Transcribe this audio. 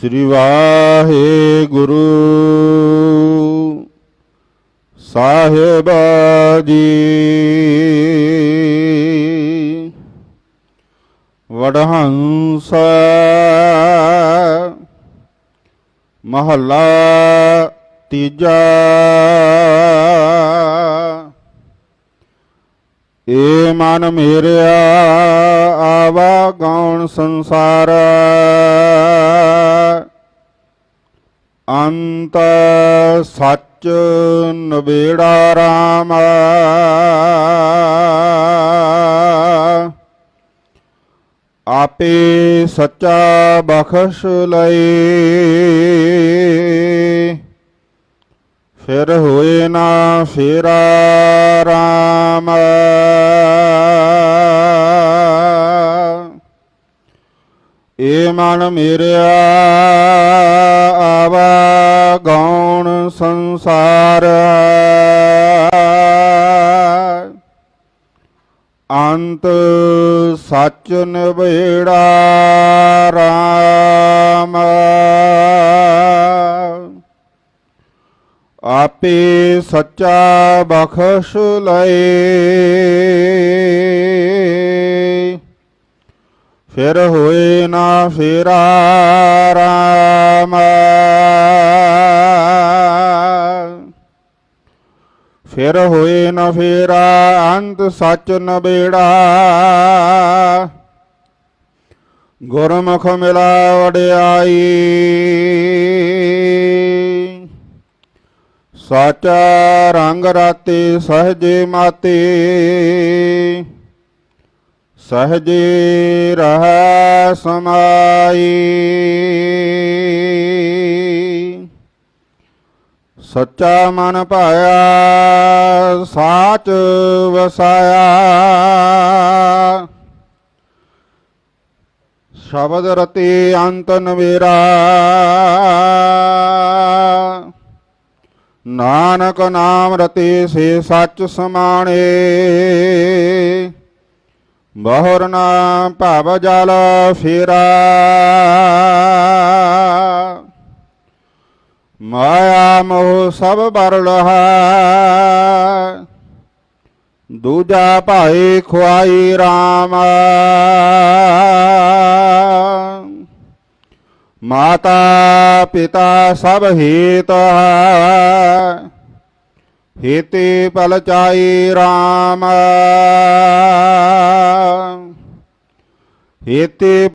ਸ੍ਰੀ ਵਾਹਿਗੁਰੂ। ਸਾਹਿਬ ਜੀ ਵਡਹੰਸ। ਮਹੱਲਾ ਤੀਜਾ। ਮਨ ਮੇਰਿਆ, ਆਵਾ ਗੌਣ ਸੰਸਾਰ। ਅੰਤ ਸੱਚ ਨਵੇੜਾ ਰਾਮ। ਆਪੇ ਸੱਚਾ ਬਖਸ਼ ਲਏ। ਫਿਰ ਹੋਏ ਨਾ ਫੇਰਾ ਰਾਮ। ਮਨ ਮੇਰਿਆ ਆਵਾ ਗੌਣ ਸੰਸਾਰ। ਅੰਤ ਸੱਚ ਨਿਬੇੜਾ ਰਾਮ। ਆਪੇ ਸੱਚਾ ਬਖਸ਼ ਲਏ। ਫਿਰ ਹੋਏ ਨਾ ਫੇਰਾ ਰਾਮ। ਫਿਰ ਹੋਏ ਨਾ ਫੇਰਾ ਅੰਤ ਸੱਚ ਨਬੇੜਾ। ਗੁਰਮੁਖ ਮਿਲਾ ਵਡਿਆਈ ਸਾਚਾ ਰੰਗ ਰਾਤੇ ਸਹਜੇ ਮਾਤੇ। ਸਹਜੇ ਰਹਿ ਸਮਾਈ। ਸੱਚਾ ਮਨ ਪਾਇਆ ਸਾਚ ਵਸਾਇਆ। ਸ਼ਬਦ ਰਤੇ ਅੰਤ ਨਵੇਰਾ। ਨਾਨਕ ਨਾਮ ਰਤੇ ਸੇ ਸੱਚ ਸਮਾਣੇ। ਬਹੁਰ ਨਾ ਭਵ ਜਲ ਫੇਰਾ ਮਾਇਆ ਮੋਹ ਸਭ ਬਰ ਲਹਾ। ਦੂਜਾ ਭਾਈ ਖੁਆਈ RAM ਮਾਤਾ ਪਿਤਾ ਸਭ ਹੀਤ। ਹੀਤੇ ਪਲਚਾਈ RAM ਹੀਤੇ